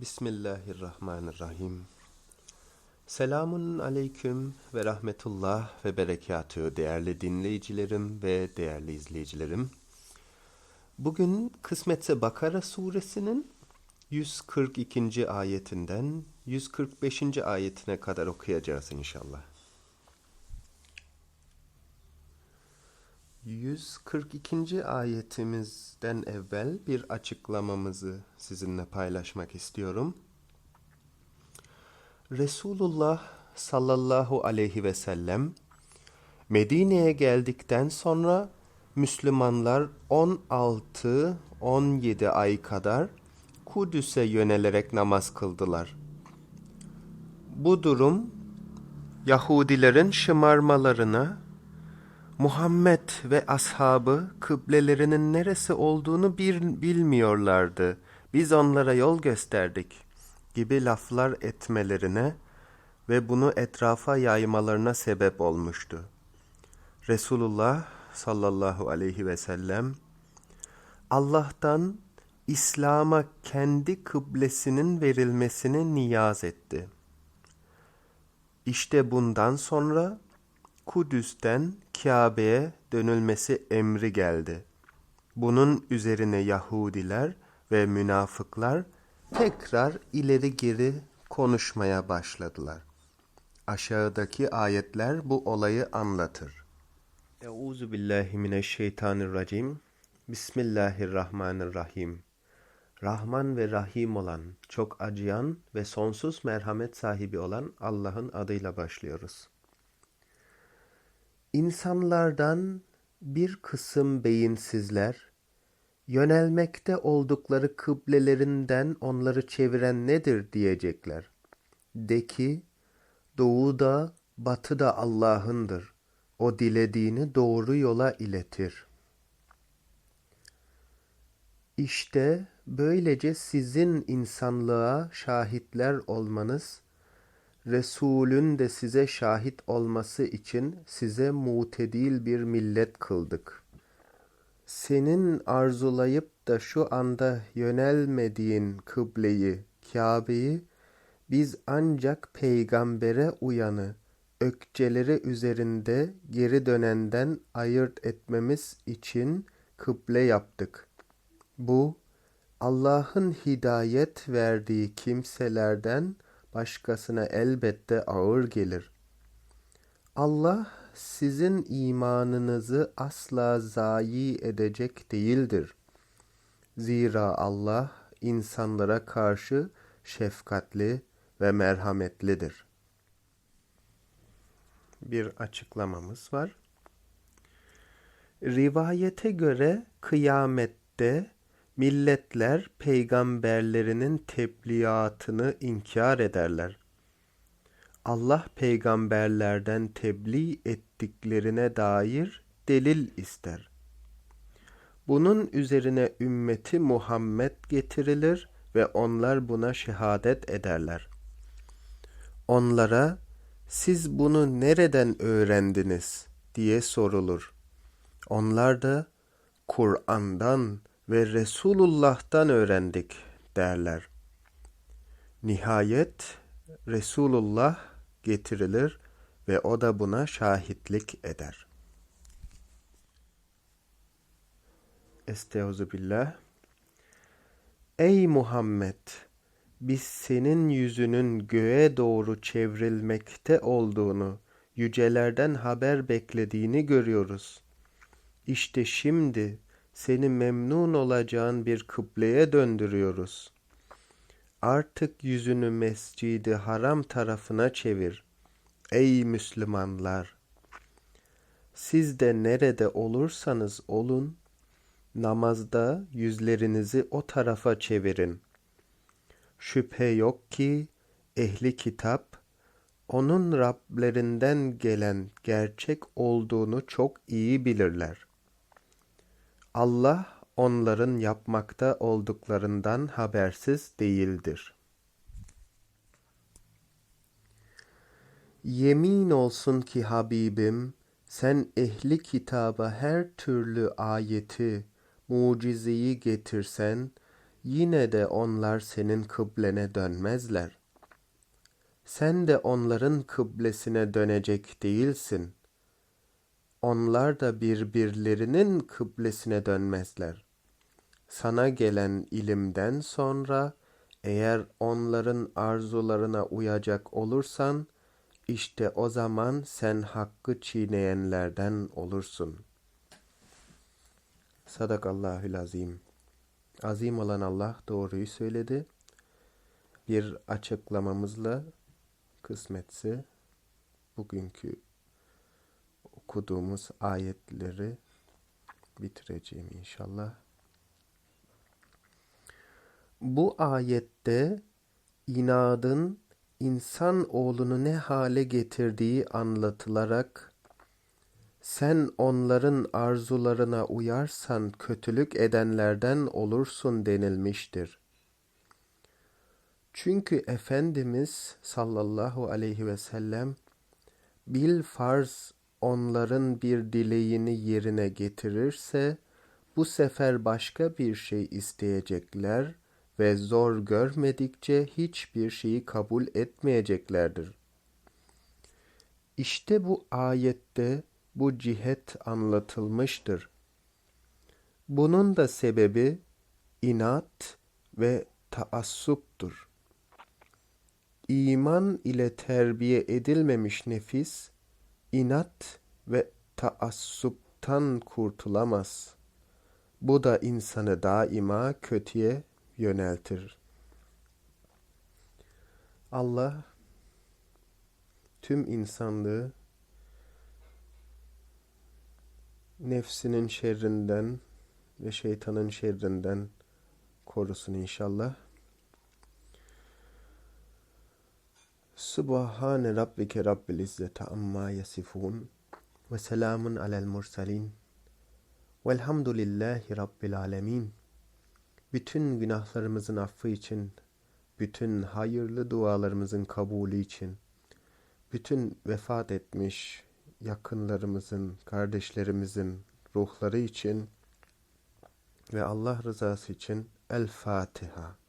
Bismillahirrahmanirrahim. Selamun aleyküm ve rahmetullah ve berekatü değerli dinleyicilerim ve değerli izleyicilerim. Bugün Kısmetse Bakara suresinin 142. ayetinden 145. ayetine kadar okuyacağız inşallah. 142. ayetimizden evvel bir açıklamamızı sizinle paylaşmak istiyorum. Resulullah sallallahu aleyhi ve sellem Medine'ye geldikten sonra Müslümanlar 16-17 ay kadar Kudüs'e yönelerek namaz kıldılar. Bu durum Yahudilerin şımarmalarına Muhammed ve ashabı kıblelerinin neresi olduğunu bir bilmiyorlardı. Biz onlara yol gösterdik gibi laflar etmelerine ve bunu etrafa yaymalarına sebep olmuştu. Resulullah sallallahu aleyhi ve sellem Allah'tan İslam'a kendi kıblesinin verilmesini niyaz etti. İşte bundan sonra Kudüs'ten Kabe'ye dönülmesi emri geldi. Bunun üzerine Yahudiler ve münafıklar tekrar ileri geri konuşmaya başladılar. Aşağıdaki ayetler bu olayı anlatır. Euzu billahi mineşşeytanirracim. Bismillahirrahmanirrahim. Rahman ve Rahim olan, çok acıyan ve sonsuz merhamet sahibi olan Allah'ın adıyla başlıyoruz. İnsanlardan bir kısım beyinsizler, yönelmekte oldukları kıblelerinden onları çeviren nedir diyecekler. De ki, doğu da batı da Allah'ındır. O dilediğini doğru yola iletir. İşte böylece sizin insanlığa şahitler olmanız, Resulün de size şahit olması için size mutedil bir millet kıldık. Senin arzulayıp da şu anda yönelmediğin kıbleyi, Kabe'yi biz ancak peygambere uyanı, ökçeleri üzerinde geri dönenden ayırt etmemiz için kıble yaptık. Bu, Allah'ın hidayet verdiği kimselerden başkasına elbette ağır gelir. Allah sizin imanınızı asla zayi edecek değildir. Zira Allah insanlara karşı şefkatli ve merhametlidir. Bir açıklamamız var. Rivayete göre kıyamette milletler peygamberlerinin tebliğatını inkar ederler. Allah peygamberlerden tebliğ ettiklerine dair delil ister. Bunun üzerine ümmeti Muhammed getirilir ve onlar buna şehadet ederler. Onlara siz bunu nereden öğrendiniz diye sorulur. Onlar da Kur'an'dan ve Resulullah'tan öğrendik derler. Nihayet Resulullah getirilir ve o da buna şahitlik eder. Estağfirullah. Ey Muhammed! Biz senin yüzünün göğe doğru çevrilmekte olduğunu, yücelerden haber beklediğini görüyoruz. İşte şimdi seni memnun olacağın bir kıbleye döndürüyoruz. Artık yüzünü mescidi haram tarafına çevir. Ey Müslümanlar! Siz de nerede olursanız olun, namazda yüzlerinizi o tarafa çevirin. Şüphe yok ki ehli kitap, onun Rablerinden gelen gerçek olduğunu çok iyi bilirler. Allah onların yapmakta olduklarından habersiz değildir. Yemin olsun ki Habibim, sen ehli kitaba her türlü ayeti, mucizeyi getirsen, yine de onlar senin kıblene dönmezler. Sen de onların kıblesine dönecek değilsin. Onlar da birbirlerinin kıblesine dönmezler. Sana gelen ilimden sonra eğer onların arzularına uyacak olursan, işte o zaman sen hakkı çiğneyenlerden olursun. Sadakallahül azim. Azim olan Allah doğruyu söyledi. Bir açıklamamızla kısmetse bugünkü okuduğumuz ayetleri bitireceğim inşallah. Bu ayette inadın insan oğlunu ne hale getirdiği anlatılarak sen onların arzularına uyarsan kötülük edenlerden olursun denilmiştir. Çünkü Efendimiz sallallahu aleyhi ve sellem bil farz onların bir dileğini yerine getirirse bu sefer başka bir şey isteyecekler ve zor görmedikçe hiçbir şeyi kabul etmeyeceklerdir. İşte bu ayette bu cihet anlatılmıştır. Bunun da sebebi inat ve taassuptur. İman ile terbiye edilmemiş nefis, inat ve taassuptan kurtulamaz. Bu da insanı daima kötüye yöneltir. Allah tüm insanlığı nefsinin şerrinden ve şeytanın şerrinden korusun inşallah. Subhane rabbike rabbil izzete amma yasifun ve selamun alel mursalin velhamdülillahi rabbil alemin. Bütün günahlarımızın affı için, bütün hayırlı dualarımızın kabulü için, bütün vefat etmiş yakınlarımızın, kardeşlerimizin ruhları için ve Allah rızası için El Fatiha.